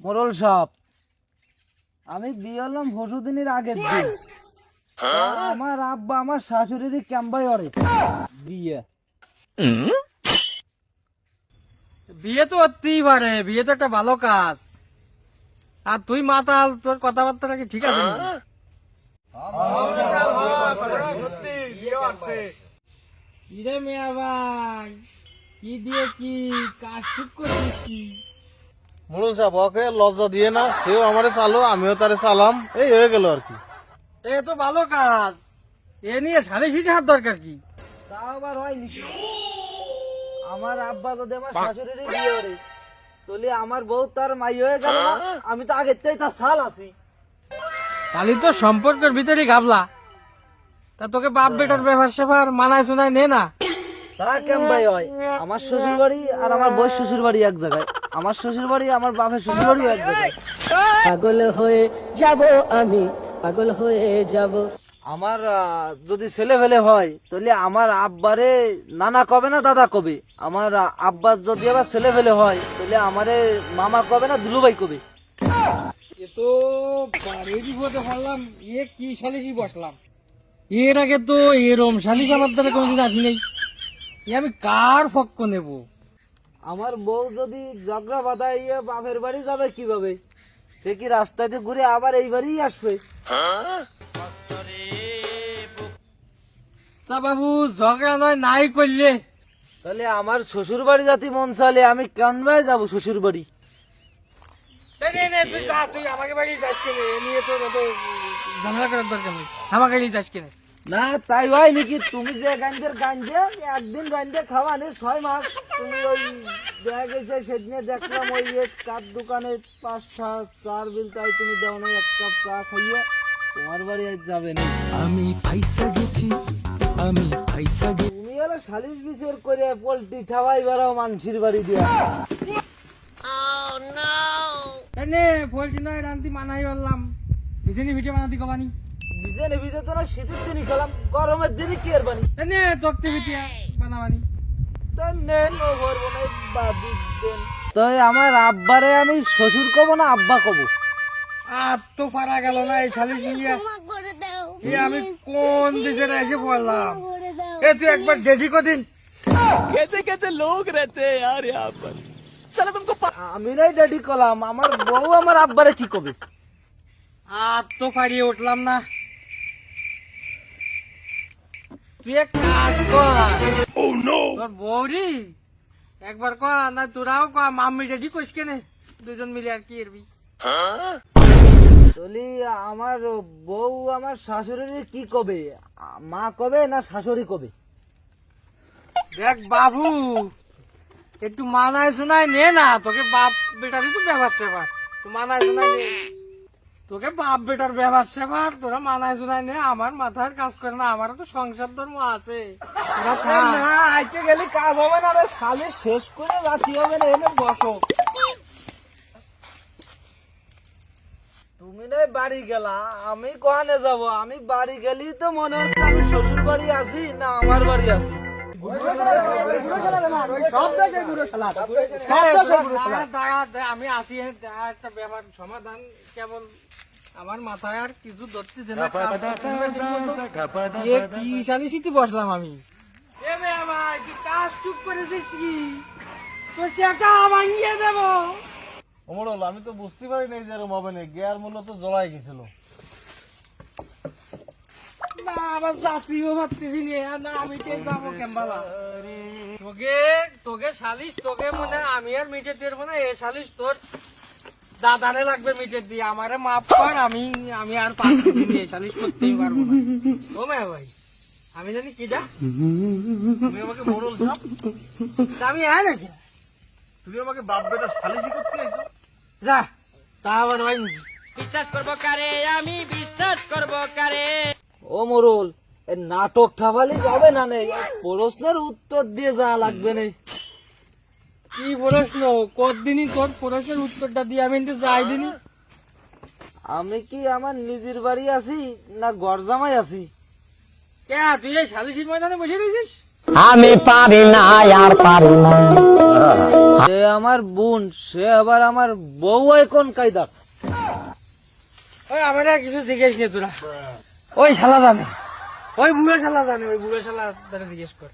মোরল সাপ আমি বিয়ে হলাম পরশুদিনের আগের দিন আমার আব্বা আমার শাশুড়িরই ক্যাম্বাই অরে বিয়ে বিয়ে তো হতেই পারে বিয়ে তো একটা ভালো কাজ আর তুই মাতাল তোর কথাবার্তা কি ঠিক আছে? কিরে মিয়া ভাই কি দিয়ে কি কাজ ঠিক করছিস কি? মুরুল সাহেব ওকে লজ্জা দিয়ে না সেও আমারে চালো আমিও তারে চালাম এই হয়ে গেল আর কি। এ তো ভালো কাজ। এ নিয়ে সাড়ে সিটে হাত দরকার কি? তাও আবার হয় নাকি আমার আব্বা যদি আমার শাশুড়িরই বিয়ে করে তাহলে আমার বউ তার মাই হয়ে গেল? আমি তো আগের থেকে তার সাল আছি। খালি তো সম্পর্কের ভিতরেই ঘাবলা। তা তোকে বাপ বেটার ব্যবহার সেবার মানায় শোনায় নে না। তারা ক্যাম্বাই হয়? আমার শ্বশুর বাড়ি আর আমার বই শ্বশুর বাড়ি এক জায়গায়। আমার শ্বশুর বাড়ি আমার বাপের শ্বশুর বাড়ি এক জায়গায়। পাগল হয়ে যাব আমি পাগল হয়ে যাব। আমার যদি ছেলে ফেলে হয় তাহলে আমার আব্বারে নানা কবে না দাদা কবে। আমার আব্বার যদি আবার ছেলে ফেলে হয় তাহলে আমারে মামা কবে না দুলুভাই কবে। এ তো বাড়ির বিপদে পড়লাম ইয়ে কি সালিশি বসলাম? এর আগে তো এরম সালিশ আমার দ্বারা কোনোদিন আসি নাই। এ আমি কার পক্ষ নেব? আমার বউ যদি ঝগড়া বাধা ইয়ে বাপের বাড়ি যাবে কীভাবে? সে কি রাস্তাতে ঘুরে আবার এই বাড়িই আসবে? তা বাবু ঝগড়া নয় নাই করলে। তাহলে আমার শ্বশুর বাড়ি যাতে মন চালে আমি কেন ভাই যাব শ্বশুর বাড়ি তুই যা তুই আমাকে বাড়ি যাস কেনে? নিয়ে তো অত ঝামেলা করার দরকার নেই। আমাকে বাড়ি যাস কেনে? না তাই হয় নাকি? তুমি যে গাঞ্জের গাঞ্জে একদিন গাঞ্জে খাওয়া নেই ছয় মাস। তুমি ওই দেখা গেছে সেদিনে দেখলাম ওই কার দোকানে পাঁচটা চার বিল তাই তুমি দাও না এক কাপ চা খাইয়ে তোমার বাড়ি আজ যাবে না। আমি ফাইসা গেছি আমি ফাইসা গেছি তুমি হলো সালিশ বিচার করে পোল্ট্রি ঠাওয়াই বেড়াও মানসির বাড়ি দিয়া। এ নে বলছি নয় রান্তি মানাই বললাম। বিজেনি ভিডিও বানাতি কবানি। ভিজে নে ভিজে তো না শীতের দিনই খেলাম গরমের দিনই কি আর বানি নে তোকে বিটিয়া বানাবানি তা নে নো করব না বাদি দেন। তো আমার আব্বারে আমি শ্বশুর কব না আব্বা কব? আর তো পারা গেল না এই শালিশ নিয়ে। এ আমি কোন দিশে এসে বললাম এ তুই একবার দেখি কদিন। কেসে কেসে লোক রেতে আরে আব্বা। পর চলো তুমি আমি নাই ডেডি কলাম আমার বউ আমার আব্বারে কি কবে? আর তো পারিয়ে উঠলাম না। তুই এক কাজ কর। তোর বৌরি একবার ক না তোরাও ক মাম্মি রেডি করিস কেনে? দুজন মিলে আর কি এরবি তলি আমার বউ আমার শাশুড়ি কি কবে? মা কবে না শাশুড়ি কবে? দেখ বাবু একটু মানায় শোনায় নে না তোকে বাপ বেটারই তো ব্যবহার সেবার তো মানায় শোনায় নে। তোকে বাপ বেটার ব্যবহার সেবার তোরা মানায় শোনায় নে আমার মাথার কাজ করে না আমারও তো সংসার ধর্ম আছে। না আইতে গেলে কাজ হবে না রে সালে শেষ করে রাখি হবে না এনে বসো। তুমি নাই বাড়ি গেলা আমি কোহানে যাব? আমি বাড়ি গেলি তো মনে হচ্ছে আমি শ্বশুর বাড়ি আছি না আমার বাড়ি আছি। আমি আসি একটা ব্যাপার সমাধান কেবল আমার মাথায় আর কিছু ধরতেছে না কি বসলাম আমি? এ ভাই তুই কাজ টুক করেছিস কি? তো সেটা ভাঙিয়ে দেব। অমরল আমি তো বুঝতে পারি নাই যে এরকম হবে না গিয়ার মূল্য তো জড়াই গেছিল। না আমার জাতীয় ভাবতেছি নে, না আমি যাব কেম্বালা। তোকে তোকে সালিশ তোকে মনে আমি আর মিটে দেবো না এ সালিশ তোর দাদারে লাগবে মিটে দিয়ে। আমারে মাফ কর আমি আমি আর পারতেছি নে, এ সালিশ করতেই পারব না। ও মেয়ে ভাই আমি জানি কি যা। তুমি আমাকে মরল আমি আয় নাকি? তুমি আমাকে বাপ বেটা সালিশি করতে আইছো যা তা আবার ভাই বিশ্বাস করব কারে? আমি বিশ্বাস করব কারে? ও মোরল নাটক ঠাবালি যাবে না নেই প্রশ্নের উত্তর দিয়ে যা লাগবে নেই কি প্রশ্ন কতদিনই তোর প্রশ্নের উত্তরটা দিয়ে আমি কিন্তু যাই দিনই আমি কি আমার নিজের বাড়ি আছি না গরজামাই আছি? কে তুই এই সালিশির ময়দানে বসে রয়েছিস? আমি পারি না আর পারি না। সে আমার বোন সে আবার আমার বউ হয় কোন কায়দা? ওই আমার কিছু জিজ্ঞেস নে তোরা। ওই শালা জানে ওই বুড়ো শালা জানে ওই বুড়ো শালা জিজ্ঞেস কর।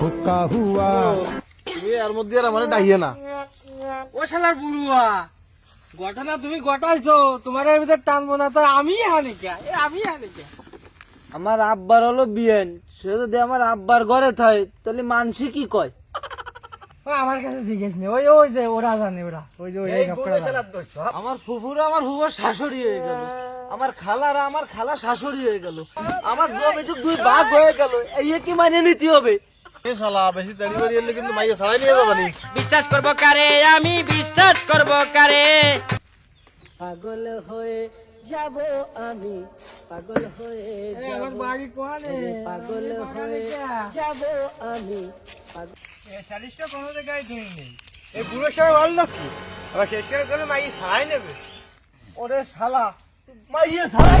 তুমি এর মধ্যে আর আমার ডাইয়ে না। ও শালার বুড়ুয়া ঘটনা তুমি ঘটাইছো তোমার এর ভিতর টানবো না তো আমি হানি কে? এ আমি হানি কে? আমার আব্বার হলো বিয়েন সে যদি আমার আব্বার ঘরে থাকে তাহলে মানসি কি কয়? ওই আমার কাছে জিজ্ঞেস নেই। ওই ওই যে ওরা জানে ওরা। ওই যে ওই। আমার ফুফুরা আমার ফুফুর শাশুড়ি হয়ে গেল। আমার খালারা আমার খালা শাশুড়ি হয়ে গেল। আমার জমিটুক দুই ভাগ হয়ে গেল। এই কি মানে নিতে হবে? এ শালা বেশি দেরি বাড়ি এলে কিন্তু মাইকে ছাড়াই নিয়ে বিশ্বাস করব কারে? আমি বিশ্বাস করব কারে? পাগল হয়ে যাব আমি পাগল হয়ে যাব আমার বাড়ি কোয়ানে পাগল হয়ে যাব আমি পাগল কোনো জায়গায় তুমি নেই এই বুড়ো সবাই বলল কি আবার শেষ করে করে মাই ছাড়াই নেবে। ওরে শালা মাইয়ে ছাড়াই